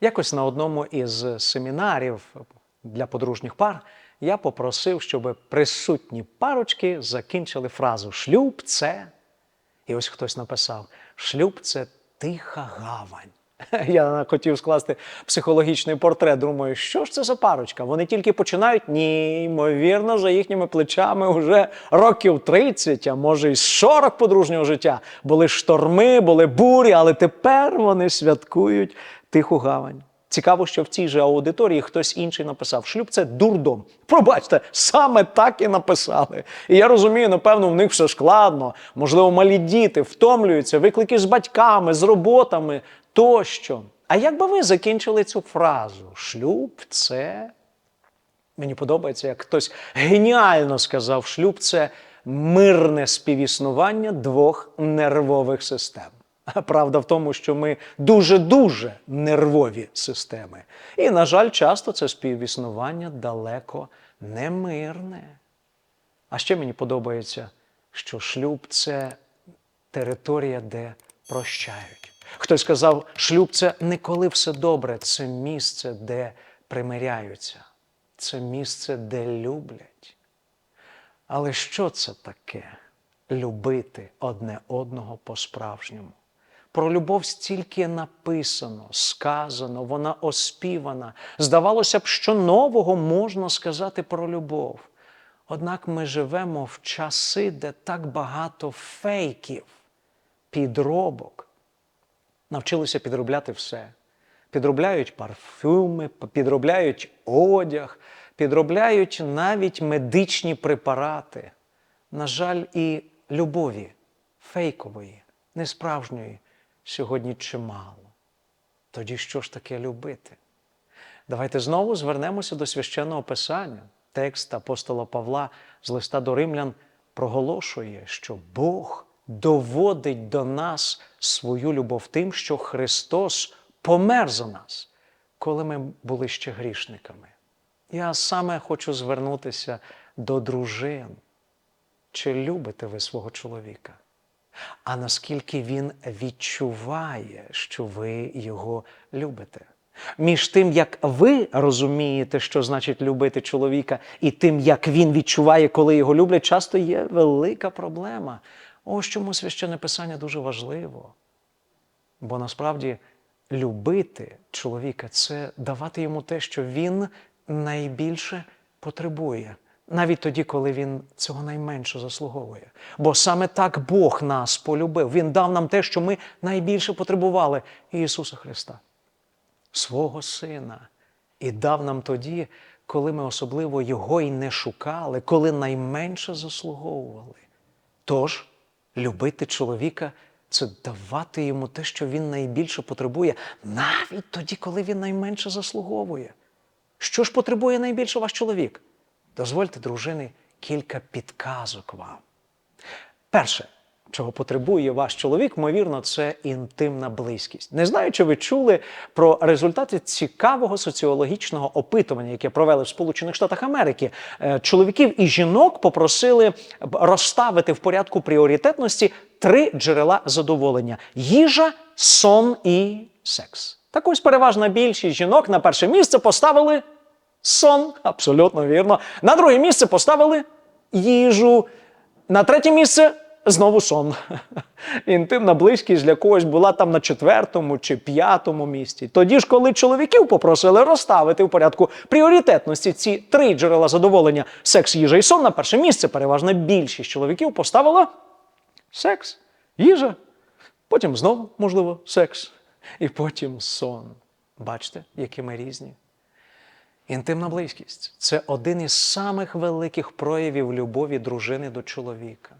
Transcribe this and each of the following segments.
Якось на одному із семінарів для подружніх пар я попросив, щоб присутні парочки закінчили фразу Шлюб це. І ось хтось написав: Шлюб це тиха гавань. Я хотів скласти психологічний портрет. Думаю, що ж це за парочка? Вони тільки починають, ні, ймовірно, за їхніми плечами вже років 30, а може й 40 подружнього життя. Були шторми, були бурі, але тепер вони святкують тиху гавань. Цікаво, що в цій же аудиторії хтось інший написав: шлюб це дурдом. Пробачте, саме так і написали. І я розумію, напевно, в них все складно. Можливо, малі діти втомлюються, виклики з батьками, з роботами тощо. А як би ви закінчили цю фразу? Шлюб це. Мені подобається, як хтось геніально сказав, шлюб це мирне співіснування двох нервових систем. Правда в тому, що ми дуже-дуже нервові системи. І, на жаль, часто це співіснування далеко не мирне. А ще мені подобається, що шлюб це територія, де прощають. Хтось сказав, шлюб це не коли все добре, це місце, де примиряються, це місце, де люблять. Але що це таке любити одне одного по-справжньому? Про любов стільки написано, сказано, вона оспівана. Здавалося б, що нового можна сказати про любов. Однак ми живемо в часи, де так багато фейків, підробок. Навчилися підробляти все. Підробляють парфюми, підробляють одяг, підробляють навіть медичні препарати. На жаль, і любові фейкової, несправжньої сьогодні чимало. Тоді що ж таке любити? Давайте знову звернемося до священного писання. Текст апостола Павла з листа до римлян проголошує, що Бог доводить до нас свою любов тим, що Христос помер за нас, коли ми були ще грішниками. Я саме хочу звернутися до дружин. Чи любите ви свого чоловіка? А наскільки він відчуває, що ви його любите? Між тим, як ви розумієте, що значить любити чоловіка, і тим, як він відчуває, коли його люблять, часто є велика проблема. Ось чому священне писання дуже важливо. Бо насправді любити чоловіка це давати йому те, що він найбільше потребує. Навіть тоді, коли він цього найменше заслуговує. Бо саме так Бог нас полюбив. Він дав нам те, що ми найбільше потребували Ісуса Христа, свого Сина, і дав нам тоді, коли ми особливо Його й не шукали, коли найменше заслуговували. Тож, любити чоловіка це давати йому те, що він найбільше потребує, навіть тоді, коли він найменше заслуговує. Що ж потребує найбільше ваш чоловік? Дозвольте, дружини, кілька підказок вам. Перше, чого потребує ваш чоловік, ймовірно, це інтимна близькість. Не знаю, чи ви чули про результати цікавого соціологічного опитування, яке провели в Сполучених Штатах Америки. Е, Чоловіків і жінок попросили розставити в порядку пріоритетності три джерела задоволення: їжа, сон і секс. Так ось переважна більшість жінок на перше місце поставили сон, абсолютно вірно. На друге місце поставили їжу. На третє місце знову сон. Інтимна близькість для когось була там на четвертому чи п'ятому місці. Тоді ж, коли чоловіків попросили розставити в порядку пріоритетності ці три джерела задоволення секс, їжа і сон, на перше місце переважна більшість чоловіків поставила секс, їжа, потім знову, можливо, секс, і потім сон. Бачите, які ми різні. Інтимна близькість це один із самих великих проявів любові дружини до чоловіка.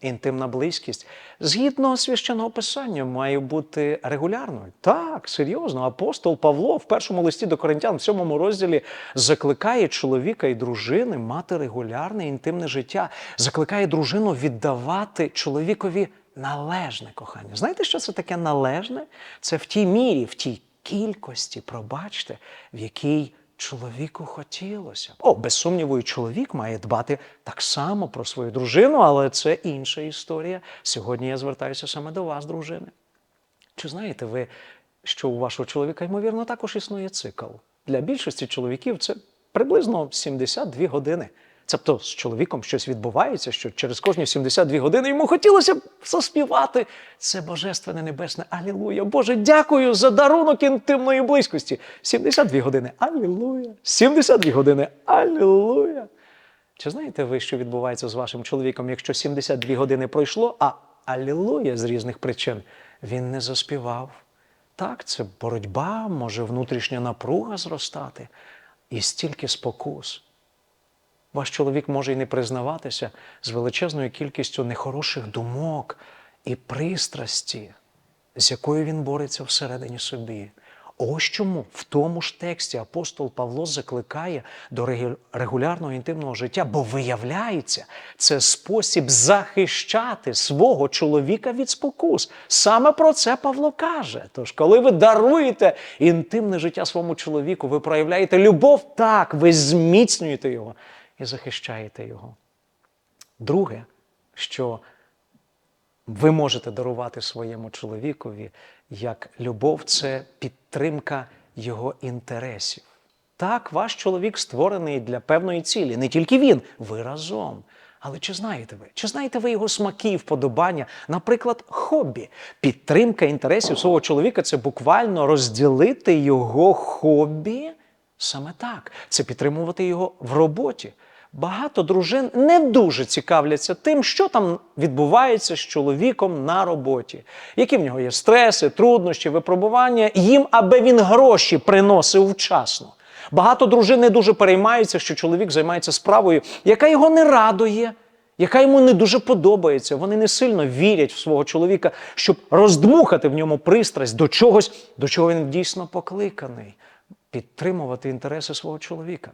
Інтимна близькість, згідно священного писання, має бути регулярною. Так, серйозно. Апостол Павло в першому листі до Коринтян, в сьомому розділі, закликає чоловіка і дружини мати регулярне інтимне життя, закликає дружину віддавати чоловікові належне кохання. Знаєте, що це таке належне? Це в тій мірі, в тій кількості, пробачте, в якій чоловіку хотілося. О, без сумніву, і чоловік має дбати так само про свою дружину, але це інша історія. Сьогодні я звертаюся саме до вас, дружини. Чи знаєте ви, що у вашого чоловіка, ймовірно, також існує цикл. Для більшості чоловіків це приблизно 72 години. Тобто з чоловіком щось відбувається, що через кожні 72 години йому хотілося б заспівати. Це божественне небесне Алілуя. Боже, дякую за дарунок інтимної близькості. 72 години Алілуя. 72 години Алілуя. Чи знаєте ви, що відбувається з вашим чоловіком, якщо 72 години пройшло, а Алілуя з різних причин він не заспівав? Так, це боротьба, може внутрішня напруга зростати і стільки спокус. Ваш чоловік може й не признаватися з величезною кількістю нехороших думок і пристрасті, з якою він бореться всередині собі. Ось чому в тому ж тексті апостол Павло закликає до регулярного інтимного життя, бо виявляється, це спосіб захищати свого чоловіка від спокус. Саме про це Павло каже. Тож, коли ви даруєте інтимне життя своєму чоловіку, ви проявляєте любов, так, ви зміцнюєте його і захищаєте його. Друге, що ви можете дарувати своєму чоловікові як любов це підтримка його інтересів. Так, ваш чоловік створений для певної цілі, не тільки він, ви разом. Але чи знаєте ви? Чи знаєте ви його смаки і вподобання? Наприклад, хобі. Підтримка інтересів свого чоловіка це буквально розділити його хобі саме так. Це підтримувати його в роботі. Багато дружин не дуже цікавляться тим, що там відбувається з чоловіком на роботі, які в нього є стреси, труднощі, випробування, їм, аби він гроші приносив вчасно. Багато дружин не дуже переймаються, що чоловік займається справою, яка його не радує, яка йому не дуже подобається. Вони не сильно вірять в свого чоловіка, щоб роздмухати в ньому пристрасть до чогось, до чого він дійсно покликаний, підтримувати інтереси свого чоловіка.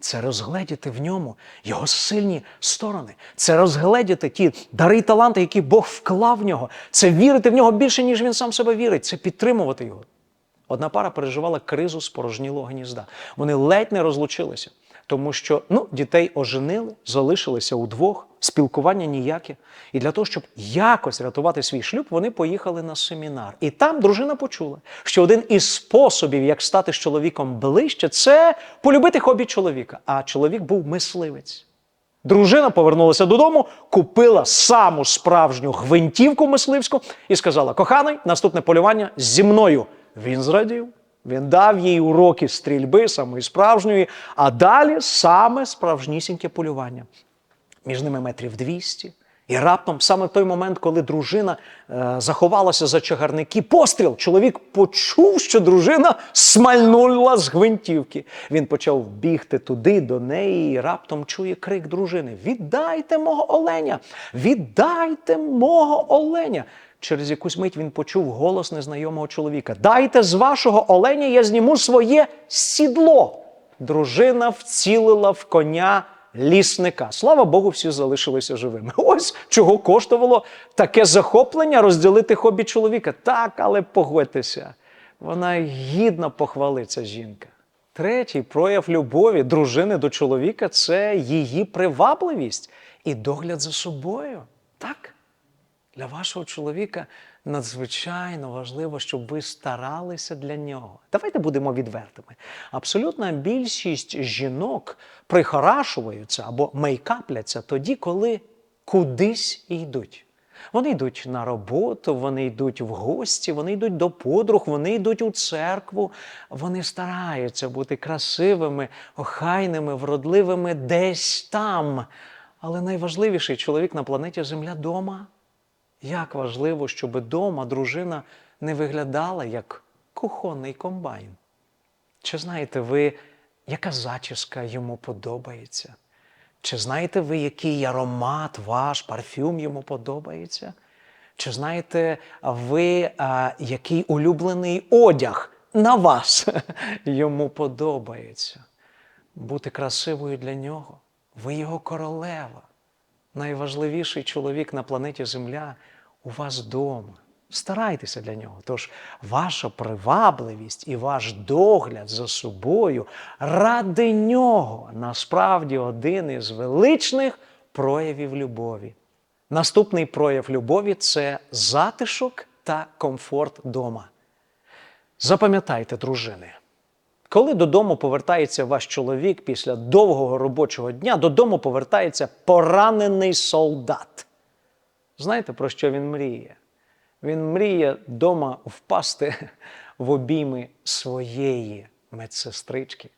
Це розгледіти в ньому його сильні сторони, це розгледіти ті дари і таланти, які Бог вклав в нього, це вірити в нього більше, ніж він сам себе вірить, це підтримувати його. Одна пара переживала кризу спорожнілого гнізда. Вони ледь не розлучилися, тому що ну, дітей оженили, залишилися удвох, спілкування ніяке. І для того, щоб якось рятувати свій шлюб, вони поїхали на семінар. І там дружина почула, що один із способів, як стати з чоловіком ближче, це полюбити хобі чоловіка. А чоловік був мисливець. Дружина повернулася додому, купила саму справжню гвинтівку мисливську і сказала: Коханий, наступне полювання зі мною. Він зрадів. Він дав їй уроки стрільби, самої справжньої, а далі саме справжнісіньке полювання. Між ними метрів 200. І раптом, саме в той момент, коли дружина е, заховалася за чагарники, постріл, чоловік почув, що дружина смальнула з гвинтівки. Він почав бігти туди, до неї, і раптом чує крик дружини: Віддайте мого оленя! Віддайте мого оленя! Через якусь мить він почув голос незнайомого чоловіка: Дайте з вашого оленя, я зніму своє сідло. Дружина вцілила в коня лісника. Слава Богу, всі залишилися живими. Ось чого коштувало таке захоплення розділити хобі чоловіка. Так, але погодьтеся, вона гідно похвалиться жінка. Третій прояв любові дружини до чоловіка це її привабливість і догляд за собою. Так? Для вашого чоловіка надзвичайно важливо, щоб ви старалися для нього. Давайте будемо відвертими. Абсолютна більшість жінок прихорашуються або мейкапляться тоді, коли кудись йдуть. Вони йдуть на роботу, вони йдуть в гості, вони йдуть до подруг, вони йдуть у церкву. Вони стараються бути красивими, охайними, вродливими десь там. Але найважливіший чоловік на планеті Земля дома. Як важливо, щоб дома дружина не виглядала як кухонний комбайн. Чи знаєте ви, яка зачіска йому подобається? Чи знаєте ви, який аромат ваш, парфюм йому подобається? Чи знаєте ви, а, який улюблений одяг на вас йому подобається? Бути красивою для нього. Ви його королева найважливіший чоловік на планеті Земля у вас вдома. Старайтеся для нього. Тож ваша привабливість і ваш догляд за собою ради нього насправді один із величних проявів любові. Наступний прояв любові це затишок та комфорт дома. Запам'ятайте, дружини, коли додому повертається ваш чоловік після довгого робочого дня, додому повертається поранений солдат. Знаєте, про що він мріє? Він мріє вдома впасти в обійми своєї медсестрички,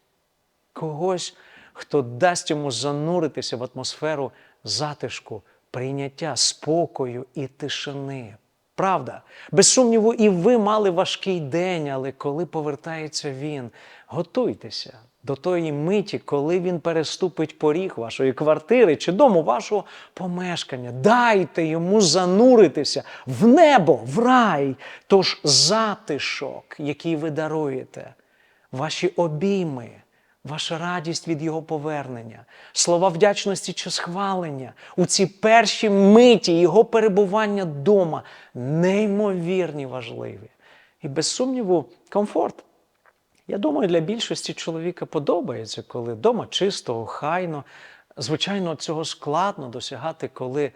когось, хто дасть йому зануритися в атмосферу затишку, прийняття, спокою і тишини. Правда, без сумніву, і ви мали важкий день, але коли повертається він, готуйтеся до тої миті, коли він переступить поріг вашої квартири чи дому вашого помешкання. Дайте йому зануритися в небо, в рай. Тож затишок, який ви даруєте, ваші обійми. Ваша радість від його повернення, слова вдячності чи схвалення у ці перші миті його перебування вдома неймовірні важливі. І без сумніву, комфорт. Я думаю, для більшості чоловіка подобається, коли вдома чисто, охайно. Звичайно, цього складно досягати, коли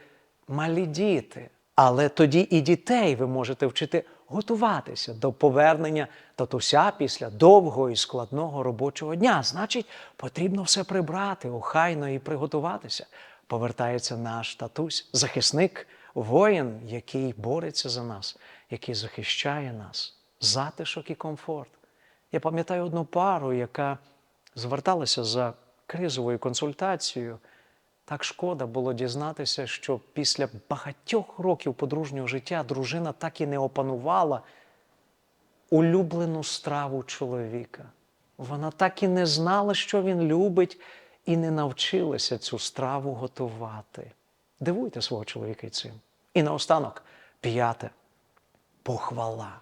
малі діти. Але тоді і дітей ви можете вчити готуватися до повернення татуся після довгого і складного робочого дня. Значить, потрібно все прибрати, охайно і приготуватися. Повертається наш татусь, захисник, воїн, який бореться за нас, який захищає нас, затишок і комфорт. Я пам'ятаю одну пару, яка зверталася за кризовою консультацією. Так шкода було дізнатися, що після багатьох років подружнього життя дружина так і не опанувала улюблену страву чоловіка. Вона так і не знала, що він любить, і не навчилася цю страву готувати. Дивуйте свого чоловіка й цим. І наостанок, п'яте похвала.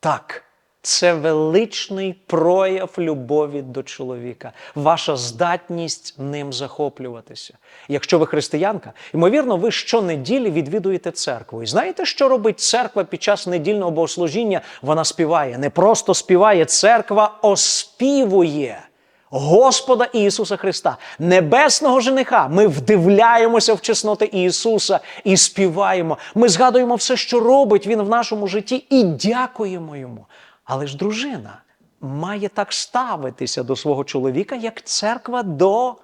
Так. Це величний прояв любові до чоловіка, ваша здатність ним захоплюватися. Якщо ви християнка, ймовірно, ви щонеділі відвідуєте церкву. І знаєте, що робить церква під час недільного богослужіння? Вона співає. Не просто співає, церква оспівує. Господа Ісуса Христа, небесного жениха. Ми вдивляємося в чесноти Ісуса і співаємо. Ми згадуємо все, що робить Він в нашому житті, і дякуємо Йому. Але ж дружина має так ставитися до свого чоловіка, як церква до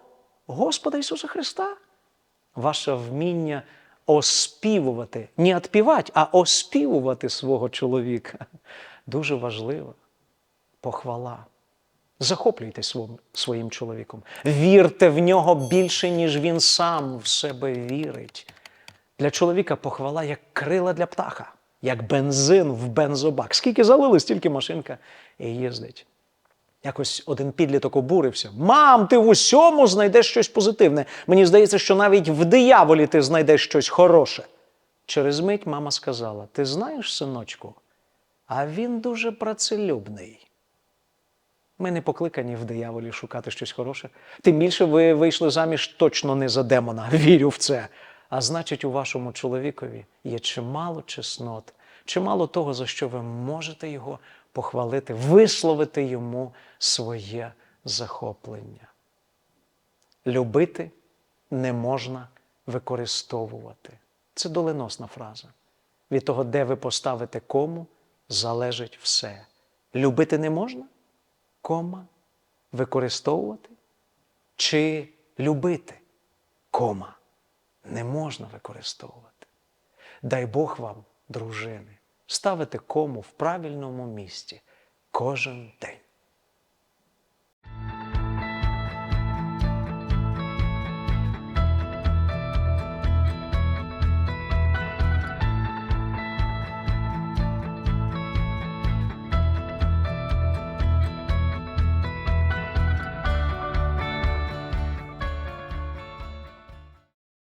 Господа Ісуса Христа. Ваше вміння оспівувати, не відпівати, а оспівувати свого чоловіка дуже важливо. Похвала. Захоплюйтесь своїм чоловіком. Вірте в нього більше, ніж він сам в себе вірить. Для чоловіка похвала як крила для птаха як бензин в бензобак. Скільки залили, стільки машинка і їздить. Якось один підліток обурився. Мам, ти в усьому знайдеш щось позитивне. Мені здається, що навіть в дияволі ти знайдеш щось хороше. Через мить мама сказала: Ти знаєш, синочку, а він дуже працелюбний. Ми не покликані в дияволі шукати щось хороше. Тим більше ви вийшли заміж точно не за демона. Вірю в це. А значить, у вашому чоловікові є чимало чеснот, чимало того, за що ви можете його похвалити, висловити йому своє захоплення. Любити не можна використовувати. Це доленосна фраза. Від того, де ви поставите кому, залежить все. Любити не можна? Кома. Використовувати чи любити кома не можна використовувати. Дай Бог вам, дружини, ставити кому в правильному місці кожен день.